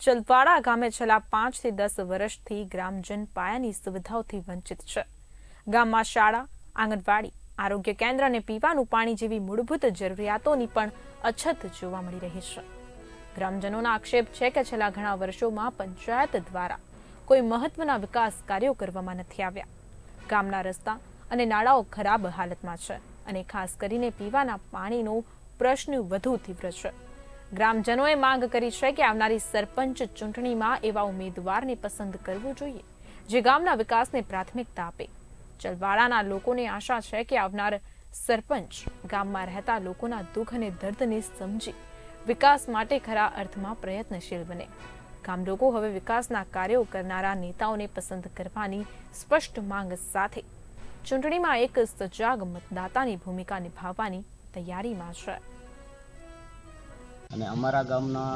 ચલવાડા ગામે છેલ્લા પાંચથી દસ વર્ષથી ગ્રામજન પાયાની સુવિધાઓથી વંચિત છે. ગામમાં શાળા, આંગણવાડી, આરોગ્ય કેન્દ્ર અને પીવાનું પાણી જેવી મૂળભૂત જરૂરિયાતોની પણ અછત જોવા મળી રહી છે. ગ્રામજનોના આક્ષેપ છે કે છેલ્લા ઘણા વર્ષોમાં પંચાયત દ્વારા કોઈ મહત્વના વિકાસ કાર્યો કરવામાં નથી આવ્યા. ગામના રસ્તા અને નાળાઓ ખરાબ હાલતમાં છે અને ખાસ કરીને પીવાના પાણીનો પ્રશ્ન વધુ તીવ્ર છે. ગ્રામજનોએ માંગ કરી છે કે આવનારી સરપંચ ચૂંટણીમાં એવા ઉમેદવારને પસંદ કરવો જોઈએ, જે ગામના વિકાસને પ્રાથમિકતા આપે. ચલવાડાના લોકોને આશા છે કે આવનાર સરપંચ ગામમાં રહેતા લોકોના દુઃખ અને દર્દને સમજી વિકાસ માટે ખરા અર્થમાં પ્રયત્નશીલ બને. ગામ લોકો હવે વિકાસના કાર્યો કરનારા નેતાઓને પસંદ કરવાની સ્પષ્ટ માંગ સાથે ચૂંટણીમાં એક સજાગ મતદાતાની ભૂમિકા નિભાવવાની તૈયારીમાં છે. અને અમારા ગામના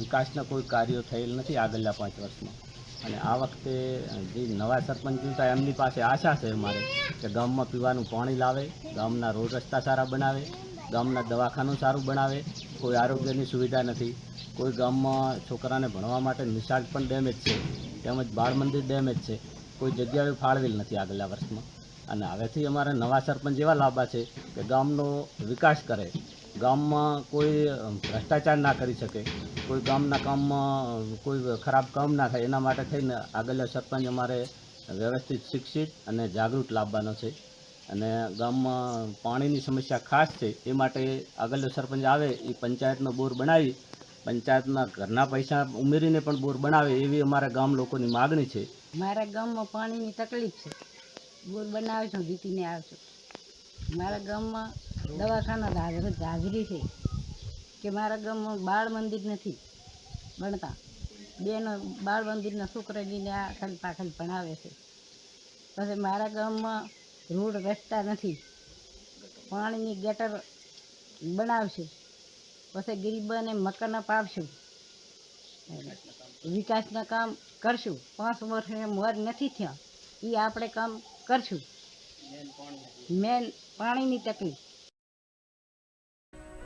વિકાસના કોઈ કાર્યો થયેલ નથી આગળના પાંચ વર્ષમાં. અને આ વખતે જે નવા સરપંચ જોતા એમની પાસે આશા છે અમારે કે ગામમાં પીવાનું પાણી લાવે, ગામના રોડ રસ્તા સારા બનાવે, ગામના દવાખાનું સારું બનાવે, કોઈ આરોગ્યની સુવિધા નથી, કોઈ ગામમાં છોકરાને ભણવા માટે નિશાળ પણ ડેમેજ છે, તેમજ બાળ મંદિર ડેમેજ છે, કોઈ જગ્યાએ ફાળવેલ નથી આગલા વર્ષમાં. અને હવેથી અમારે નવા સરપંચ એવા લાભા છે કે ગામનો વિકાસ કરે ગામમાં કોઈ ભ્રષ્ટાચાર ના કરી શકે, કોઈ ગામના કામમાં કોઈ ખરાબ કામ ના થાય, એના માટે થઈને આગળના સરપંચ અમારે વ્યવસ્થિત, શિક્ષિત અને જાગૃત લાવવાનો છે. અને ગામમાં પાણીની સમસ્યા ખાસ છે, એ માટે આગળનો સરપંચ આવે, એ પંચાયતનો બોર બનાવી, પંચાયતના ઘરના પૈસા ઉમેરીને પણ બોર બનાવે, એવી અમારા ગામ લોકોની માગણી છે. મારા ગામમાં પાણીની તકલીફ છે. બોર બનાવે છું જીતીને આવશું. મારા ગામમાં દવાખાના હાજર- હાજરી છે કે મારા ગામમાં બાળ મંદિર નથી ભણતા બેન બાળ મંદિરના છોકરા લઈને આ ખાલી પાખલ ભણાવે છે. પછી મારા ગામમાં રોડ રસ્તા નથી. પાણીની ગટર બનાવશે. પછી ગરીબોને મકાન અપાવશું. વિકાસના કામ કરશું. પાંચ વર્ષને મોર નથી થયા. એ આપણે કામ કરશું. મેન પાણીની તકલીફ.